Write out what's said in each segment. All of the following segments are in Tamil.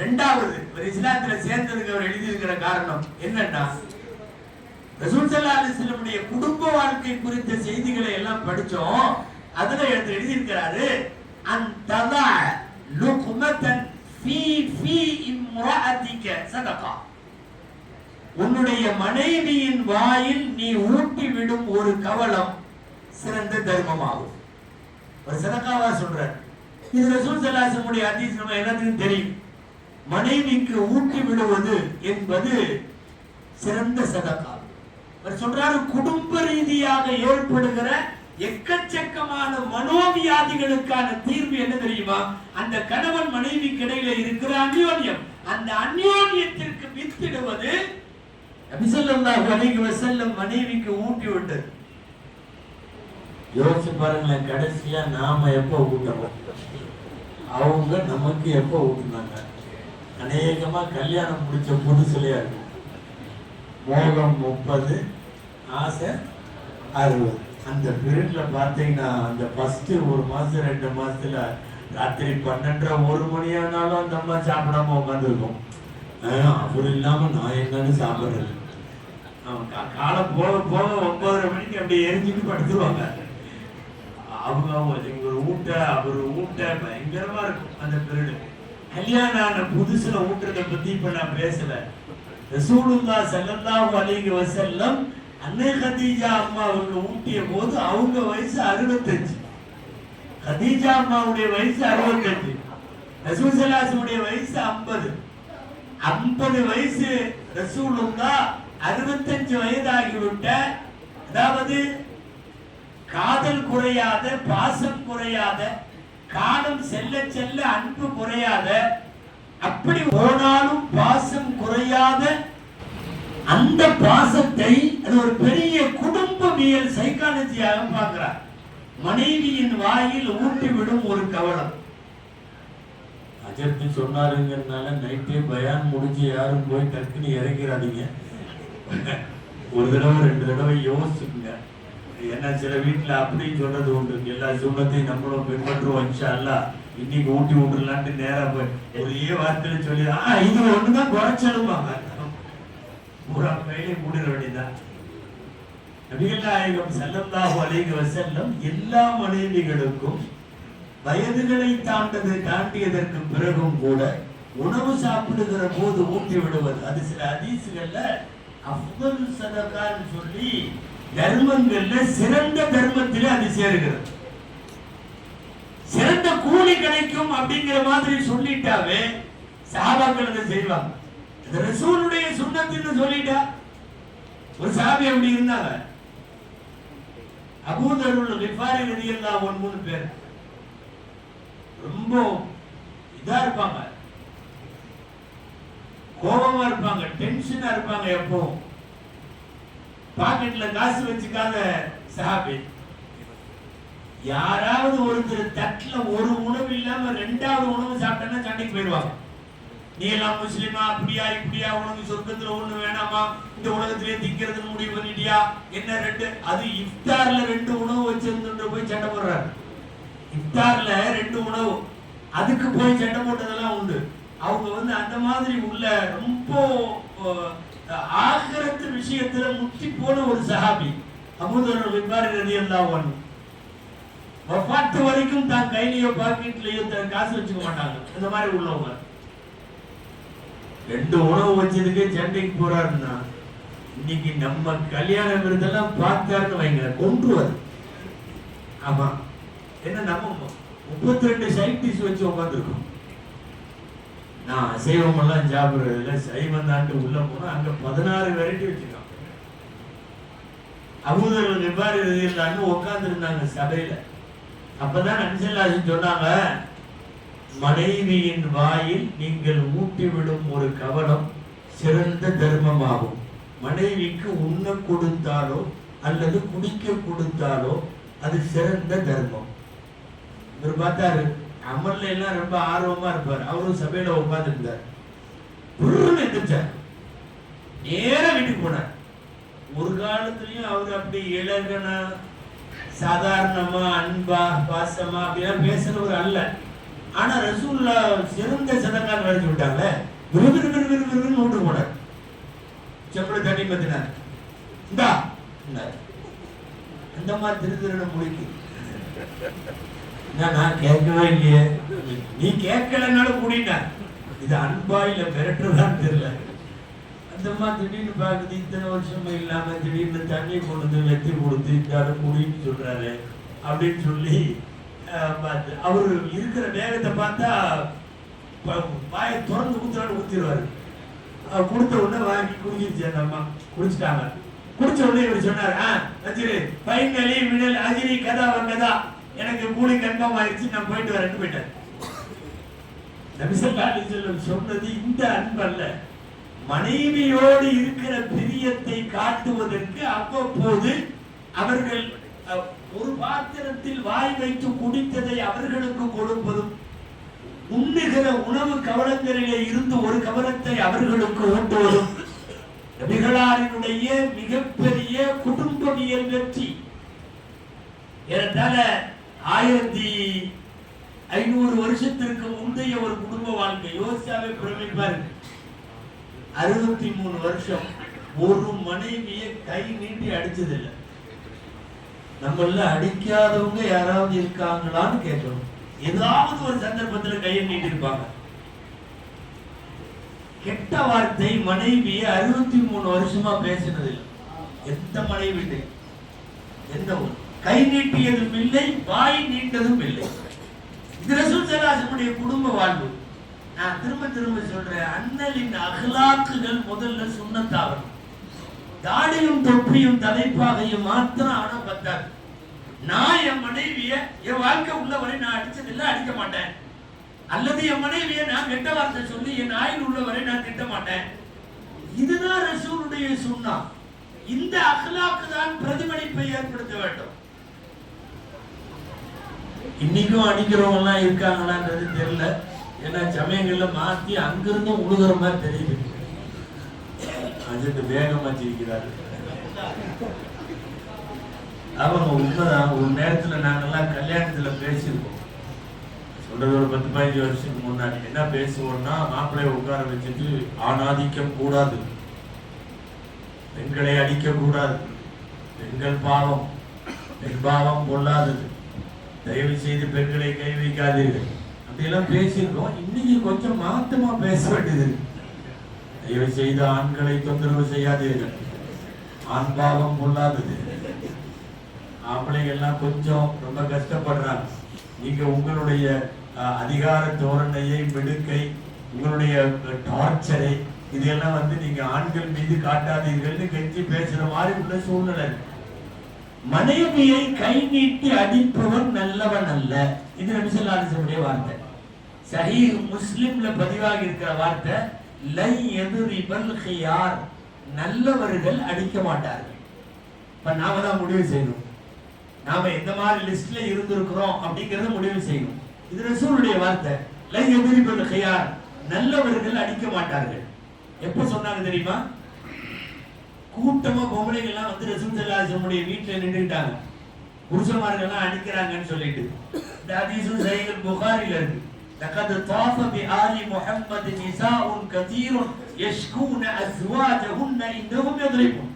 ரெண்டாவது ஒரு இஸ்லாத்துல சேர்ந்ததுக்கு அவர் எழுதியிருக்கிற காரணம் என்னன்னா ரசூல் ஸல்லல்லாஹு குடும்ப வாழ்க்கை குறித்த செய்திகளை எல்லாம் படிச்சோம் அதுல எடுத்து எழுதியிருக்கிறாரு அந்த லுக்மத்தன் ஃபீ ஃபீ இம்ராஅதிக சதகா. உன்னுடைய மனைவியின் வாயில் நீ ஊட்டி விடும் ஒரு கவலம் சிறந்த தர்மமாகும். ஒரு சதகாவா சொல்றார். இது ரசூல் சல்லாசமுடைய ஹதீஸ் எல்லாத்துக்கும் தெரியும். மனைவிக்கு ஊட்டி விடுவது என்பது சிறந்த சதக்கா அவர் சொல்றாரு குடும்ப ரீதியாக ஏற்படுகிற எக்கச்சக்கமான மனோவியாதிகளுக்கான தீர்வு என்ன தெரியுமா? அந்த கணவன் மனைவிக்கு இடையில இருக்கிற அந்யோன்யம். அந்த அந்யோன்யத்திற்கு வித்திடுவது நபிசல்லாஹு அலைஹி வஸல்லம் மனைவிக்கு ஊட்டி விட்டது. யோசிச்சு பாருங்களேன் கடைசியா நாம எப்போ ஊட்டணும் அவங்க நமக்கு எப்போ ஊட்டுனாங்க? அநேகமா கல்யாணம் முடிச்ச புதுசுலயா இருக்கும் மோகம் முப்பது ஆசை அறுபது. அந்த பீரியட்ல பார்த்தீங்கன்னா அந்த ஃபர்ஸ்ட் ஒரு மாசம் ரெண்டு மாசத்துல ராத்திரி பன்னெண்டரை ஒரு மணி ஆனாலும் அந்த அம்மா சாப்பிடாம உட்காந்துருக்கும் அவர் இல்லாம நான் என்னன்னு சாப்பிடுறது காலம் போக போக ஒன்பதரை மணிக்கு அப்படியே எரிஞ்சுட்டு படுத்துருவாங்க. அவங்க அவங்க இவர் ஊட்ட அவர் ஊட்ட பயங்கரமா இருக்கும் அந்த பீரியடு கல்யாணம் ஆன புதுசுல ஊட்டுறதை பத்தி இப்ப நான் பேசல. ரசூலுல்லா ஸல்லல்லாஹு அலைஹி வஸல்லம் அன்னை கதீஜா அம்மாவுக்கு ஊட்டிய போது அவங்க வயசு அறுபத்தஞ்சு. கதீஜா அம்மாவுடைய வயசு அறுபத்தஞ்சு. ரசூல் வயசு ஐம்பது. ஐம்பது வயசு ரசூலுல்லா அறுபத்தஞ்சு வயதாகிவிட்ட. அதாவது காதல் குறையாத பாசம் குறையாத காலம் செல்ல செல்ல அன்பு குறையாத அப்படி போனாலும் பாசம் குறையாத அந்த பாசத்தை அது ஒரு பெரிய குடும்பவியல் சைக்காலஜியாக பார்க்கிறார். மனைவியின் வாயில் ஊட்டி விடும் ஒரு கவலம். அஜர்த்து சொன்னாருங்கிறதுனால நைட்டே பயான் முடிஞ்சு யாரும் போய் டக்குன்னு இறங்கிறாதீங்க. ஒரு தடவை ரெண்டு தடவை யோசிச்சுங்க ஏன்னா சில வீட்டுல அப்படின்னு சொல்றது உண்டு. எல்லா சுண்ணத்தையும் நம்மளும் பின்பற்றுவோம் இன்ஷா இன்னைக்கு ஊட்டி விட்டுலான்ட்டு நேரா போய் ஒரே வார்த்தையில சொல்லி ஆ இது ஒண்ணுதான் குறைச்சலுமாங்க பூரா கையிலே மூடிட வேண்டியதான் நபிகள் நாயகம் ஸல்லல்லாஹு அலைஹி எல்லா மனைவிகளுக்கும் வயதுகளை தாண்டது தாண்டியதற்கு பிறகும் கூட உணவு சாப்பிடுகிற போது ஊட்டி விடுவது. அது சில அதிசுகள்ல அஃதல் சதகான்னு சொல்லி தர்மங்கள்ல சிறந்த தர்மத்திலே அது சேருகிறது. சிறந்த கூலி கிடைக்கும் அப்படிங்கிற மாதிரி சொல்லிட்டாவே சஹாபாக்கள் அதை செய்வாங்க. அது ரசூலுடைய சுண்ணத்துன்னு சொல்லிட்டா. ஒரு சாபி அப்படி இருந்தாங்க. அபூதருள் ரிஃபாரி ரதியல்லாஹு ஒன் மூணு பேர். ரொம்ப இதா இருப்பாங்க. கோபமா இருப்பாங்க டென்ஷனா இருப்பாங்க எப்பவும். பாக்கெட்ல காசு வச்சுக்காத சஹாபி. யாராவது ஒருத்தர் தட்டுல ஒரு உணவு இல்லாம ரெண்டாவது உணவு சாப்பிட்டேன்னா சண்டைக்கு போயிடுவாங்க. நீ எல்லாம் முஸ்லிமா அப்படியா இப்படியா உனக்கு சொர்க்கத்துல ஒண்ணு வேணாமா? இந்த உலகத்திலே திக்கிறதுன்னு முடிவு பண்ணிட்டியா? என்ன ரெண்டு? அது இஃப்தார்ல ரெண்டு உணவு வச்சிருந்து போய் சண்டை போடுறாரு. இஃப்தார்ல ரெண்டு உணவு. அதுக்கு போய் சண்டை போட்டதெல்லாம் உண்டு. அவங்க வந்து அந்த மாதிரி உள்ள ரொம்ப ஆகிரத்து விஷயத்துல முத்தி போன ஒரு சஹாபி அபூதர் விபாரி ரதி அன்ஹு. வஃபாத்து வரைக்கும் தான் கையிலயோ பாக்கெட்லயோ தன் காசு வச்சுக்க மாட்டாங்க. இந்த மாதிரி உள்ளவங்க. ரெண்டு உணவு வச்சதுக்கே சண்டைக்கு போறாருன்னா இன்னைக்கு நம்ம கல்யாண விருதெல்லாம் பார்த்தாருன்னு வைங்க கொன்றுவார். ஆமா. என்ன நம்ம முப்பத்தி ரெண்டு சைட்டிஸ் வச்சு உட்காந்துருக்கோம் நான் அசைவம் எல்லாம் சைவம் தாண்டி உள்ள போனால் அங்கே பதினாறு வெரைட்டி வச்சிருக்கான் அபூதர்கள் எவ்வாறு இருந்தாங்க உட்காந்துருந்தாங்க சபையில். அப்பதான் நன்சல்லாசி சொன்னாங்க மனைவியின் வாயில் நீங்கள் ஊட்டிவிடும் ஒரு கவனம் சிறந்த தர்மமாகும். மனைவிக்கு உண்ண கொடுத்தாலோ அல்லது குடிக்க கொடுத்தாலோ அது சிறந்த தர்மம். இவர் பார்த்தாரு அமல்ல எல்லாம் ரொம்ப ஆர்வமா இருப்பார். அவரும் சபையில உட்கார்ந்துருந்தார். புருன்னு எந்திரிச்சார். நேரா வீட்டுக்கு போனார். ஒரு காலத்துலயும் அவர் அப்படி இலகனா சாதாரணமா அன்பா பாசமா அப்படிலாம் பேசுறவர் அல்ல. ஆனா ரசூல்லா சிறந்த சதக்கான் வரைஞ்சு விட்டாங்க விரு விரு விரு விரு போனார். செப்பல தண்ணி பத்தினார். இந்தா அந்த மாதிரி திரு திருட முடிக்கு. நான் கேட்கவே இல்லையே? நீ கேட்கலனாலும் கூடினார் இது அன்பா இல்ல மிரட்டுறதான்னு தெரியல அந்தம்மா திடீர்னு பார்க்குது இத்தனை வருஷமும் இல்லாம திடீர்னு தண்ணி கொண்டு வெத்தி கொடுத்து இந்த கூடின்னு குடின்னு சொல்றாரு அப்படின்னு சொல்லி பார்த்து அவரு இருக்கிற வேகத்தை பார்த்தா வாயை திறந்து ஊத்துறாரு ஊத்திடுவாரு. அவர் கொடுத்த உடனே வாங்கி குடிச்சிருச்சு அந்த அம்மா. குடிச்சிட்டாங்க. குடிச்ச உடனே இவர் சொன்னார் ஆ வச்சிரு பைனலி விடல் அஜிரி கதா வந்ததா எனக்கு கூலி கன்ஃபார்ம் ஆயிடுச்சு நான் போயிட்டு வரேன்னு போயிட்டார் நபிசல்லா சொன்னது இந்த அன்பல்ல. மனைவியோடு இருக்கிற பிரியத்தை காட்டுவதற்கு அவ்வப்போது அவர்கள் ஒரு பாத்திரத்தில் வாய் வைத்து குடித்ததை அவர்களுக்கு கொடுப்பதும் உண்ணுகிற உணவு கவலங்களிலே இருந்து ஒரு கவலத்தை அவர்களுக்கு ஊட்டுவதும் நபிகளாரினுடைய மிகப்பெரிய குடும்பவியல் வெற்றி. ஏறத்தாழ ஆயிரத்தி ஐநூறு வருஷத்திற்கு முந்தைய ஒரு குடும்ப வாழ்க்கை. யோசிச்சாவே பிரமிப்பா அறுபத்தி மூணு வருஷம் ஒரு மனைவியை கை நீட்டி அடிச்சதில்லை. நம்மள அடிக்காதவங்க யாராவது இருக்காங்களான்னு கேட்கணும் ஏதாவது ஒரு சந்தர்ப்பத்துல கையை நீட்டி இருப்பாங்க கெட்ட வார்த்தை மனைவியை அறுபத்தி மூணு வருஷமா பேசினதில்லை. எந்த மனைவி எந்த ஒரு கை நீட்டியதும் இல்லை வாய் நீண்டதும் இல்லை. இது ரசூல் சலாசனுடைய குடும்ப வாழ்வு. நான் திரும்ப திரும்ப சொல்றேன் அண்ணலின் அகலாக்குகள் முதல்ல சுண்ணத்தாகணும். தாடியும் தொப்பியும் தலைப்பாகையும் மாத்திரம் ஆனா பத்தாது. நான் என் மனைவிய என் வாழ்க்கை உள்ளவரை நான் அடிச்சதில்லை அடிக்க மாட்டேன். அல்லது என் மனைவிய நான் கெட்ட வார்த்தை சொல்லி என் ஆயுள் உள்ளவரை நான் திட்ட மாட்டேன். இதுதான் ரசூலுடைய சுண்ணா. இந்த அகலாக்கு தான் பிரதிபலிப்பை ஏற்படுத்த வேண்டும். இன்னைக்கும் அடிக்கிறவங்கலாம் இருக்காங்களான்றது தெரியல. ஏன்னா சமயங்கள்ல மாத்தி அங்கிருந்து உழுகுற மாதிரி தெரியுது. அஜித் வேகமாக வச்சிருக்கிறாரு அவங்க உண்மைதான். ஒரு நேரத்துல நாங்கள்லாம் கல்யாணத்துல பேசியிருக்கோம். சொல்றது ஒரு பத்து பதினஞ்சு வருஷத்துக்கு முன்னாடி. என்ன பேசுவோம்னா மாப்பிள்ளைய உட்கார வச்சுட்டு ஆணாதிக்கம் கூடாது. பெண்களை அடிக்க கூடாது பெண்கள் பாவம். பெண் பாவம் கொள்ளாதது. தயவு செய்து பெண்களை கை வைக்காதீர்கள். அப்படியெல்லாம் பேசியிருக்கோம். இன்னைக்கு கொஞ்சம் மாத்தமா பேச வேண்டியது தயவு செய்து ஆண்களை தொந்தரவு செய்யாதீர்கள். ஆண் பாவம் பொல்லாதது ஆம்பளைங்க எல்லாம் கொஞ்சம் ரொம்ப கஷ்டப்படுறாங்க. நீங்க உங்களுடைய அஹ், அதிகார தோரணையை மிடுக்கை உங்களுடைய டார்ச்சரை இதெல்லாம் வந்து நீங்க ஆண்கள் மீது காட்டாதீர்கள்னு கெஞ்சி பேசுற மாதிரி உள்ள சூழ்நிலை. மனைவியை கை நீட்டி அடிப்பவன் நல்லவன் அல்ல. இது நபிசல்லாசனுடைய வார்த்தை. சஹீ முஸ்லிம்ல பதிவாகி இருக்கிற வார்த்தை லை எதிரிபல் ஹியார். நல்லவர்கள் அடிக்க மாட்டார்கள். இப்ப நாம தான் முடிவு செய்யணும். நாம எந்த மாதிரி லிஸ்ட்ல இருந்திருக்கிறோம் அப்படிங்கறத முடிவு செய்யணும். இது ரசூலுடைய வார்த்தை. லை எதிரிபல் ஹியார். நல்லவர்கள் அடிக்க மாட்டார்கள். எப்ப சொன்னாங்க தெரியுமா? கூட்டமா பொம்பளைங்க எல்லாம் வந்து ரசூல் சல்லாசனுடைய வீட்டுல நின்றுட்டாங்க புருஷமார்கள் எல்லாம் அடிக்கிறாங்கன்னு சொல்லிட்டு இந்த ஹதீஸும் சஹீஹுல் புகாரில இருக்கு لقد طاف بآل محمد نساء كثير يشكون أزواجهن إنهم يضربون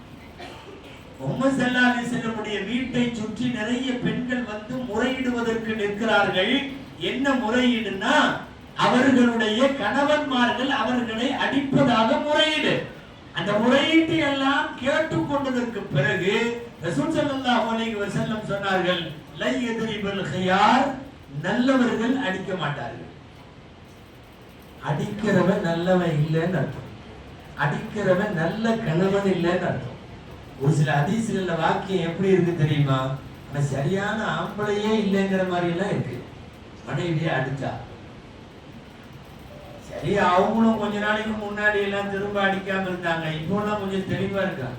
முகமது சல்லா அலிசல்லமுடைய வீட்டை சுற்றி நிறைய பெண்கள் வந்து முறையிடுவதற்கு நிற்கிறார்கள் என்ன முறையீடுன்னா அவர்களுடைய கணவன்மார்கள் அவர்களை அடிப்பதாக முறையீடு அந்த முறையீட்டை எல்லாம் கேட்டுக்கொண்டதற்கு பிறகு ரசூல் சல்லல்லாஹு அலைஹி வஸல்லம் சொன்னார்கள் லை எதிரிபல் ஹியார் நல்லவர்கள் அடிக்க மாட்டார்கள். அடிக்கிறவன் நல்லவன் இல்லைன்னு அர்த்தம். அடிக்கிறவன் நல்ல கணவன் இல்லைன்னு அர்த்தம். ஒரு சில அதிசயில வாக்கியம் எப்படி இருக்கு தெரியுமா? அவன் சரியான ஆம்பளையே இல்லைங்கிற மாதிரி எல்லாம் இருக்கு. மனைவியை அடிச்சா. சரி அவங்களும் கொஞ்ச நாளைக்கு முன்னாடி எல்லாம் திரும்ப அடிக்காம இருந்தாங்க. இன்னும் எல்லாம் கொஞ்சம் தெளிவா இருக்காங்க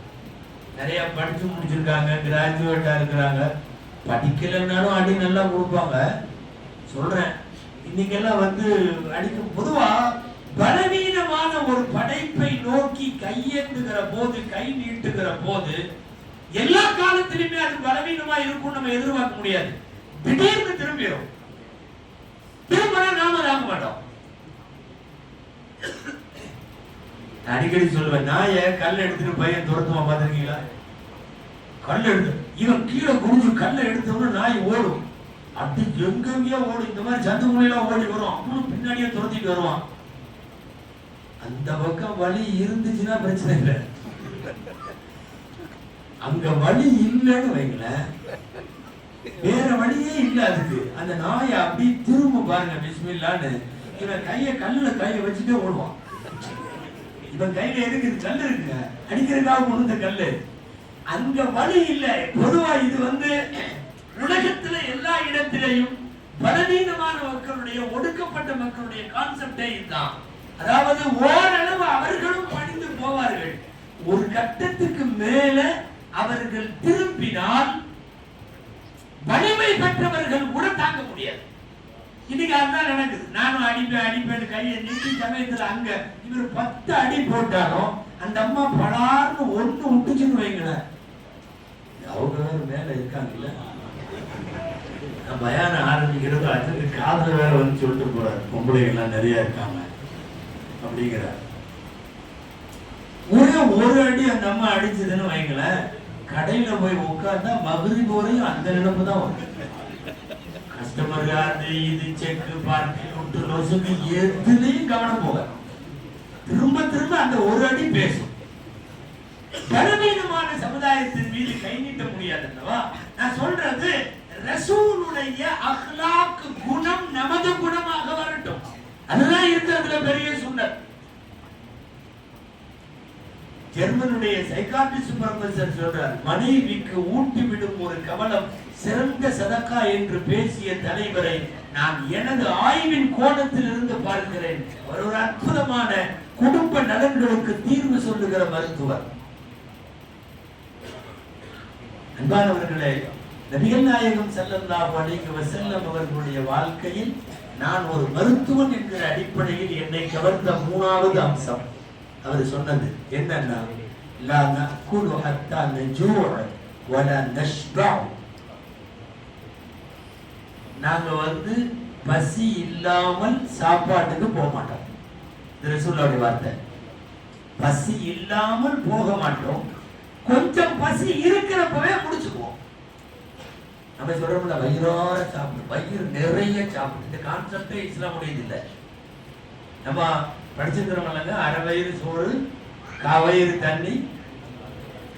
நிறைய படிச்சு முடிச்சிருக்காங்க கிராஜுவேட்டா இருக்கிறாங்க. படிக்கலைன்னாலும் அடி நல்லா கொடுப்பாங்க. சொல்றேன். இன்னைக்கெல்லாம் வந்து அடிக்கும் பொதுவா பலவீனமான ஒரு படைப்பை நோக்கி கையேந்துகிற போது கை நீட்டுகிற போது எல்லா காலத்திலுமே அது பலவீனமா இருக்கும் நம்ம எதிர்பார்க்க முடியாது. திடீர்னு திரும்பிடும் திரும்ப நாம தாங்க மாட்டோம். அடிக்கடி சொல்லுவேன் நாய கல்ல எடுத்துட்டு பையன் துரத்துமா பாத்திருக்கீங்களா கல்ல எடுத்து இவன் கீழே குடிஞ்சு கல்ல எடுத்தவன நாய் ஓடும். அப்படி எங்கெங்கயோ ஓடும். இந்த மாதிரி சந்து மூலையெல்லாம் ஓடி வரும். அவனும் பின்னாடியே துரத்திட்டு வருவான். அந்த பக்கம் வழி இருந்துச்சுன்னா பிரச்சனை இல்லை. அங்க வழி இல்லைன்னு வைங்களேன். வேற வழியே இல்ல அதுக்கு அந்த நாயை அப்படி திரும்ப பாருங்க பிஸ்மில்லான்னு. இவன் கையை கல்லுல கைய வச்சுட்டே ஓடுவான். இவன் கையில எதுக்கு இது கல்லு இருக்குங்க? அடிக்கிறதுக்காக ஒண்ணு இந்த கல்லு. அங்க வழி இல்லை. பொதுவா இது வந்து உலகத்துல எல்லா இடத்திலையும் பலவீனமான மக்களுடைய ஒடுக்கப்பட்ட மக்களுடைய கான்செப்டே இதுதான். அதாவது ஓரளவு அவர்களும் பணிந்து போவார்கள். ஒரு கட்டத்துக்கு மேல அவர்கள் திரும்பினால் வலிமை பெற்றவர்கள் கூட தாங்க முடியாது. இதுக்கு அதுதான் நடக்குது. நானும் அடிப்பேன் அடிப்பேன் கையை நீட்டி சமயத்துல அங்க இவர் பத்து அடி போட்டாலும் அந்த அம்மா படார்னு ஒண்ணு விட்டுச்சுன்னு வைங்களேன். அவங்க வேற மேல இருக்காங்கல்ல. பயான பயானம் ஆரம்பிக்கிறது அதுக்கு காதல் வேற வந்து சொல்லிட்டு போறாரு. பொம்பளைகள்லாம் நிறைய இருக்காங்க. அப்படிங்கிறார். ஒரே ஒரு அடி அந்த அம்மா அடிச்சதுன்னு வைங்களேன். கடையில போய் உட்கார்ந்தா மகுதி போறையும் அந்த நினைப்பு தான் வரும். கஸ்டமர் அது இது செக் பார்ட்டி நோட்டு நொசுக்கு எதுலையும் கவனம் போக திரும்ப திரும்ப அந்த ஒரு அடி பேசும் பலவீனமான சமுதாயத்தின் மீது கை நீட்ட முடியாது அல்லவா நான் சொல்றது ரசூலுடைய அஹ்லாக் குணம் நமது குணமாக வரட்டும் அதுதான் இருக்கிறதுல பெரிய சுண்டர் ஜெர்மனுடைய சைக்காட்ரிஸ்ட் ப்ரொஃபசர் சொல்றார் மனைவிக்கு ஊட்டி விடும் ஒரு கவலம் சிறந்த சதக்கா என்று பேசிய தலைவரை நான் எனது ஆய்வின் கோணத்தில் இருந்து பார்க்கிறேன். அவர் ஒரு அற்புதமான குடும்ப நலன்களுக்கு தீர்வு சொல்லுகிற மருத்துவர். அன்பானவர்களே நபிகள் நாயகம் செல்லல்லா அலைஹி செல்லம் அவர்களுடைய வாழ்க்கையில் நான் ஒரு மருத்துவன் என்கிற அடிப்படையில் என்னை கவர்ந்த மூணாவது அம்சம். அவர் சொன்னது. என்னன்னா லா ஹத்தா வலா நாங்க வந்து பசி இல்லாமல் சாப்பாட்டுக்கு போக மாட்டோம். இது வார்த்தை. பசி இல்லாமல் போக மாட்டோம். கொஞ்சம் பசி இருக்கிறப்பவே முடிச்சுக்குவோம் நம்ம சொல்றோம்ல வயிறார சாப்பிடு வயிறு நிறைய சாப்பிடு. இந்த கான்செப்டே இஸ்லாமுடையது இல்லை. நம்ம படிச்சிருக்கிறோம்லங்க அரை வயிறு சோறு கவயிறு தண்ணி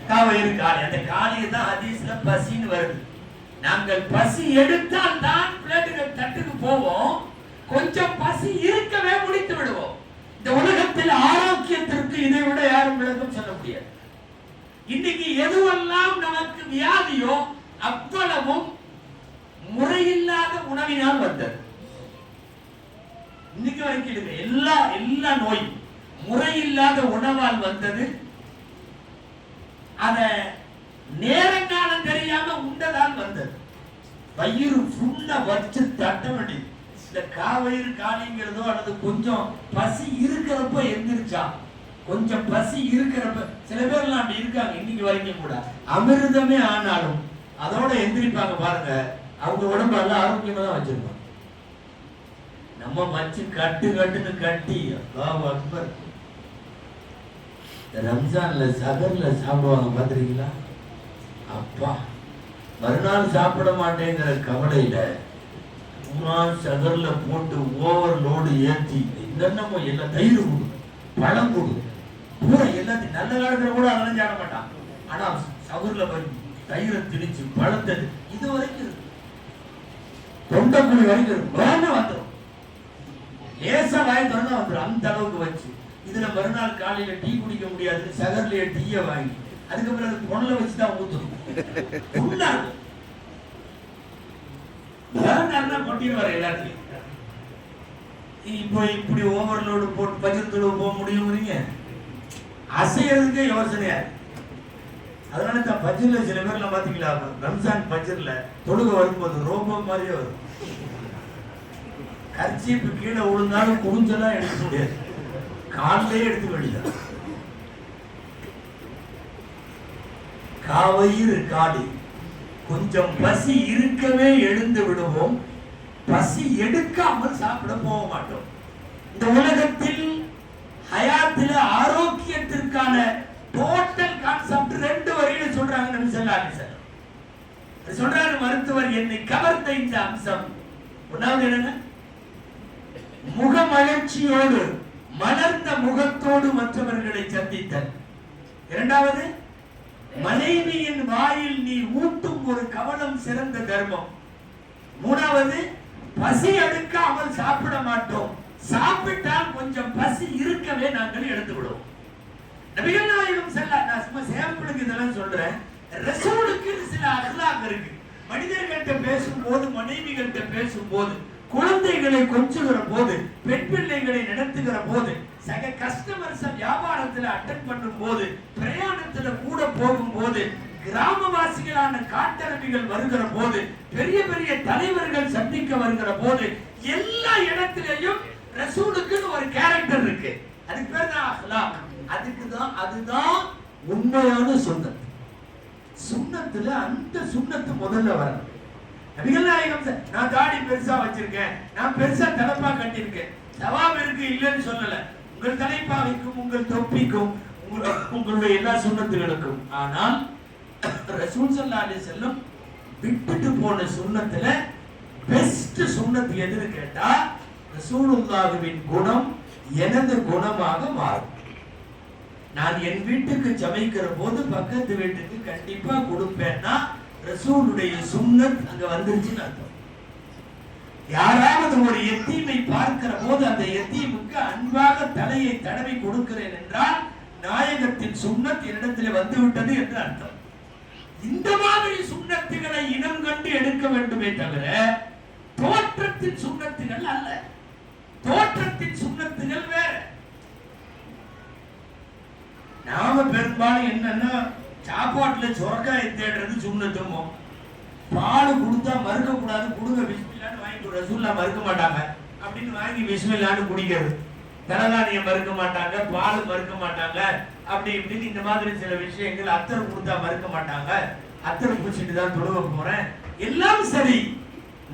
கவயிறு காளி. அந்த காளியை தான் ஹதீஸ்ல பசின்னு வருது. நாங்கள் பசி எடுத்தால் தான் பிளேட்டுகள் தட்டுக்கு போவோம். கொஞ்சம் பசி இருக்கவே முடித்து விடுவோம். இந்த உலகத்தில் ஆரோக்கியத்திற்கு இதை விட யாரும் விளக்கம் சொல்ல முடியாது. இன்னைக்கு எதுவெல்லாம் நமக்கு வியாதியோ அவ்வளவும் முறையில்லாத உணவினால் வந்தது இன்னைக்கு வரைக்கும் இருக்கு எல்லா நோய். முறையில்லாத உணவால் வந்தது. அத நேரங்காலம் தெரியாம உண்டதால் வந்தது. வயிறு ஃபுல்லா வச்சு தட்ட வேண்டியது. இந்த காவயிறு காலிங்கிறதோ அல்லது கொஞ்சம் பசி இருக்கிறப்ப எந்திரிச்சா கொஞ்சம் பசி இருக்கிறப்ப சில பேர்லாம் அப்படி இருக்காங்க இன்னைக்கு வரைக்கும் கூட. அமிர்தமே ஆனாலும் அதோட எந்திரிப்பாங்க பாருங்க. அவங்க உடம்பு நல்லா ஆரோக்கியமா தான் வச்சிருப்பாங்க. நம்ம மச்சு கட்டு கட்டுன்னு கட்டி. அல்லாஹ் அக்பர். ரம்ஜான்ல சகர்ல சாப்பிடுவாங்க பாத்திருக்கீங்களா அப்பா மறுநாள் சாப்பிட மாட்டேங்கிற கவலையில பூரா சகர்ல போட்டு ஓவர் லோடு ஏத்தி என்னென்னமோ எல்லாம் தயிர் கொடு பழம் கொடு பூரா எல்லாத்தையும் நல்ல காலத்துல கூட அதெல்லாம் சாப்பிட மாட்டான். ஆனா சகுர்ல போய் தயிரை திணிச்சு பழத்தது இது வரைக்கும் இருக்கு. வரைக்கும் வந்துடும் லேசா வாய் திறந்தா வந்துடும் அந்த அளவுக்கு வச்சு. இதுல மறுநாள் காலையில டீ குடிக்க முடியாது சகர்லயே டீய வாங்கி அதுக்கப்புறம் அது பொண்ணல வச்சுதான் ஊத்தணும் ஃபுல்லா எல்லாத்தையும். இப்போ இப்படி ஓவர்லோடு போட்டு பஜர் தொழுவு போக முடியுங்கிறீங்க அசையறதுக்கே யோசனையா இருக்கு. அதனால தான் பஜ்ர்ல சில பேர்லாம் பாத்தீங்களா ரம்ஜான் பஜ்ர்ல தொழுக வரும்போது ரோபோ மாதிரியே வரும். கர்ச்சீப்பு கீழே விழுந்தாலும் குடிஞ்செல்லாம் எடுக்க முடியாது காலிலே எடுத்து வெளியில. காவயிறு காடி. கொஞ்சம் பசி இருக்கவே எழுந்து விடுவோம். பசி எடுக்காமல் சாப்பிட போக மாட்டோம். இந்த உலகத்தில் ஹயாத்தில் ஆரோக்கியத்திற்கான டோட்டல் கான்செப்ட் ரெண்டு வரியில சொல்றாங்க நபி வஸல்லம். அது சொல்றாரு மருத்துவர் என்னை கவர்ந்த இந்த அம்சம். ஒன்னாவது என்னங்க? முகமலர்ச்சியோடு மலர்ந்த முகத்தோடு மற்றவர்களை சந்தித்தல். இரண்டாவது மனைவியின் வாயில் நீ ஊட்டும் ஒரு கவனம் சிறந்த தர்மம். மூணாவது பசி எடுக்காமல் சாப்பிட மாட்டோம். சாப்பிட்டால் கொஞ்சம் பசி இருக்கவே நாங்கள் எடுத்து விடுவோம் நபிகள் நாயகம் செல்ல நான் சும்மா சேம்பிளுக்கு இதெல்லாம் சொல்றேன். ரசூலுக்கு சில அகலாக இருக்கு. மனிதர்கள்ட்ட பேசும்போது மனைவிகள்கிட்ட பேசும்போது குழந்தைகளை கொஞ்சுகிற போது பெண் பிள்ளைகளை நடத்துகிற போது சக கஸ்டமர்ஸ் வியாபாரத்துல அட்டன் பண்ணும் போது பிரயாணத்துல கூட போகும் போது கிராமவாசிகளான காட்டரபிகள் வருகிற போது பெரிய பெரிய தலைவர்கள் சந்திக்க வருகிற போது எல்லா இடத்திலையும் ரசூலுக்குன்னு ஒரு கேரக்டர் இருக்கு. அதுக்கு பேர் தான் அஹ்லாக். அதுக்கு தான் அதுதான் உண்மையான சுண்ணத். சுண்ணத்துல அந்த சுண்ணத்து முதல்ல வரணும். நபிகள் நாயகம் நான் தாடி பெருசா வச்சிருக்கேன். நான் பெருசா தலைப்பா கட்டியிருக்கேன். சவாப் இருக்கு இல்லைன்னு சொல்லல. உங்கள் தலைப்பாவைக்கும் உங்கள் தொப்பிக்கும் உங்களுடைய எல்லா சுண்ணத்துகளுக்கும். ஆனால் ரசூல் ஸல்லல்லாஹு செல்லும் செல்லம் விட்டுட்டு போன சுண்ணத்துல பெஸ்ட் சுண்ணத்து எதுன்னு கேட்டா ரசூலுல்லாஹுவின் குணம் எனது குணமாக மாறும். நான் என் வீட்டுக்கு சமைக்கிற போது பக்கத்து வீட்டுக்கு கண்டிப்பா கொடுப்பேன்னா ரசூலுடைய சுண்ணத் அங்க வந்துருச்சுன்னு அர்த்தம். யாராவது ஒரு எத்தீமை பார்க்கிற போது அந்த எத்தீமுக்கு அன்பாக தலையை தடவி கொடுக்கிறேன் என்றால் நாயகத்தின் சுண்ணத் என்னிடத்தில் வந்து விட்டது என்று அர்த்தம். இந்த மாதிரி சுண்ணத்துகளை இனம் கண்டு எடுக்க வேண்டுமே தவிர தோற்றத்தின் சுண்ணத்துகள் அல்ல. தோற்றத்தின் சுண்ணத்துகள் வேற. நாம பெரும்பாலும் என்னன்னா சாப்பாட்டுல சொரக்காயை தேடுறது சுண்ணத்துமோ பால் கொடுத்தா மறுக்க கூடாது கொடுங்க பிஸ்மில்லான்னு வாங்கிட்டு ரசூல்லா மறுக்க மாட்டாங்க. அப்படின்னு வாங்கி பிஸ்மில்லான்னு குடிக்கிறது. தலதானியம் மறுக்க மாட்டாங்க பால் மறுக்க மாட்டாங்க அப்படி இப்படின்னு இந்த மாதிரி சில விஷயங்கள் அத்தர் கொடுத்தா மறுக்க மாட்டாங்க. அத்தர் பூச்சிட்டு தான் தொழுவ போறேன். எல்லாம் சரி.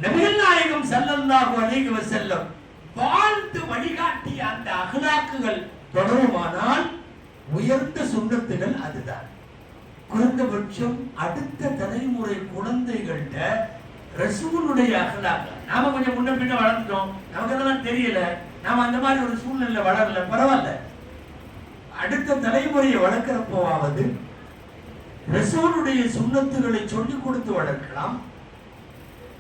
நபிகள் நாயகம் ஸல்லல்லாஹு அலைஹி செல்லம் வாழ்ந்து வழிகாட்டிய அந்த அகலாக்குகள் தொடருமானால் உயர்ந்த சுண்ணத்துகள் அதுதான். குறைந்தபட்சம் அடுத்த தலைமுறை குழந்தைகள்கிட்ட ரசூலுடைய அகலாக நாம கொஞ்சம் முன்ன பின்ன வளர்ந்துட்டோம். நமக்கு அதெல்லாம் தெரியல. நாம அந்த மாதிரி ஒரு சூழ்நிலை வளரல. பரவாயில்ல. அடுத்த தலைமுறையை வளர்க்கிறப்போவாவது ரசூலுடைய சுண்ணத்துகளை சொல்லிக் கொடுத்து வளர்க்கலாம்.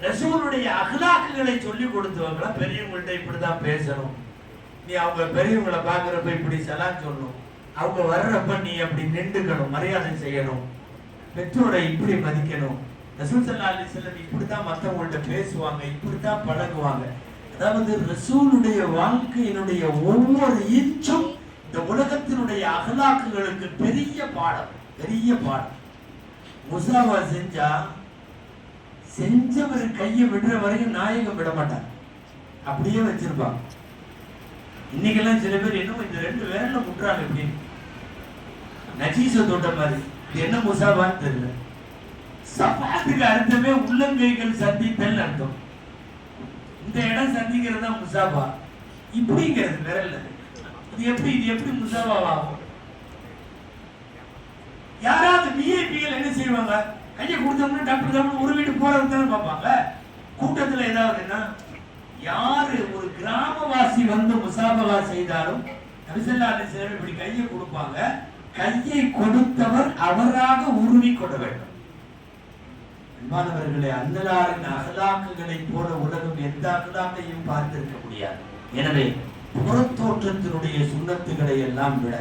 ரசூலுடைய அகலாக்குகளை சொல்லிக் கொடுத்து வளர்க்கலாம். பெரியவங்கள்ட்ட இப்படிதான் பேசணும். நீ அவங்க பெரியவங்களை பார்க்கறப்ப இப்படி சலான் சொல்லணும். அவங்க வர்றப்ப நீ அப்படி நின்றுக்கணும் மரியாதை செய்யணும் பெற்றோரை இப்படி மதிக்கணும். ரசூல் சல்லா அலி செல்லம் இப்படித்தான் மற்றவங்கள்ட்ட பேசுவாங்க இப்படித்தான் பழகுவாங்க. அதாவது ரசூலுடைய வாழ்க்கையினுடைய ஒவ்வொரு இன்ச்சும் இந்த உலகத்தினுடைய அகலாக்குகளுக்கு பெரிய பாடம் பெரிய பாடம். முசாவா செஞ்சா செஞ்சவர் கையை விடுற வரையும் நாயகம் விட மாட்டாங்க அப்படியே வச்சிருப்பாங்க. இன்னைக்கெல்லாம் சில பேர் என்னமோ இந்த ரெண்டு வேலை முட்டுறாங்க அப்படின்னு நஜீச தோட்டம் மாதிரி. என்ன முசாபான்னு தெரியல. சபாத்துக்கு அர்த்தமே உள்ளங்கைகள் சந்தித்தல் அர்த்தம். இந்த இடம் சந்திக்கிறது தான் முசாபா. இப்படிங்கிறது விரல்ல. இது எப்படி இது எப்படி முசாபாவாகும்? யாராவது விஐபிகள் என்ன செய்வாங்க? கையை கொடுத்தோம்னா டாக்டர் ஒரு உருவிட்டு போறது தானே பார்ப்பாங்க. கூட்டத்துல ஏதாவதுன்னா யாரு ஒரு கிராமவாசி வந்து முசாபலா செய்தாலும் நபிசல்லா அலிஸ்லாம் இப்படி கையை கொடுப்பாங்க கையை கொடுத்தவர் அவராக உருவி கொள்ள வேண்டும். அன்பானவர்களே அன்னலாரின் அகலாக்குகளை போல உலகம் எந்த அகலாக்கையும் பார்த்திருக்க முடியாது. எனவே புறத்தோற்றத்தினுடைய சுண்ணத்துகளை எல்லாம் விட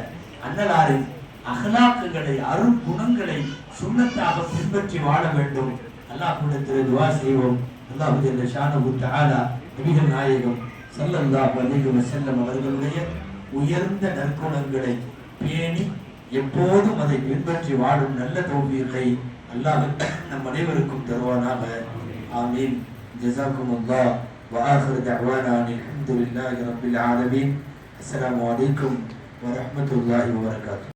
அன்னலாரின் அகலாக்குகளை அருள் குணங்களை சுண்ணத்தாக பின்பற்றி வாழ வேண்டும். அல்லாஹ்விடத்தில் துவா செய்வோம். அல்லாஹ் ஷானபு ஷானஹு நபிகள் நாயகம் ஸல்லல்லாஹு அலைஹி வஸல்லம் அவர்களுடைய உயர்ந்த நற்குணங்களை பேணி எப்போதும் அதை பின்பற்றி வாழும் நல்ல தௌஃபீகை அல்லாஹ் நம் அனைவருக்கும் தருவானாக ஆமீன் ஜஸாக்குமுல்லாஹ் وآخر دعوانا أن الحمد لله رب العالمين السلام عليكم ورحمة الله وبركاته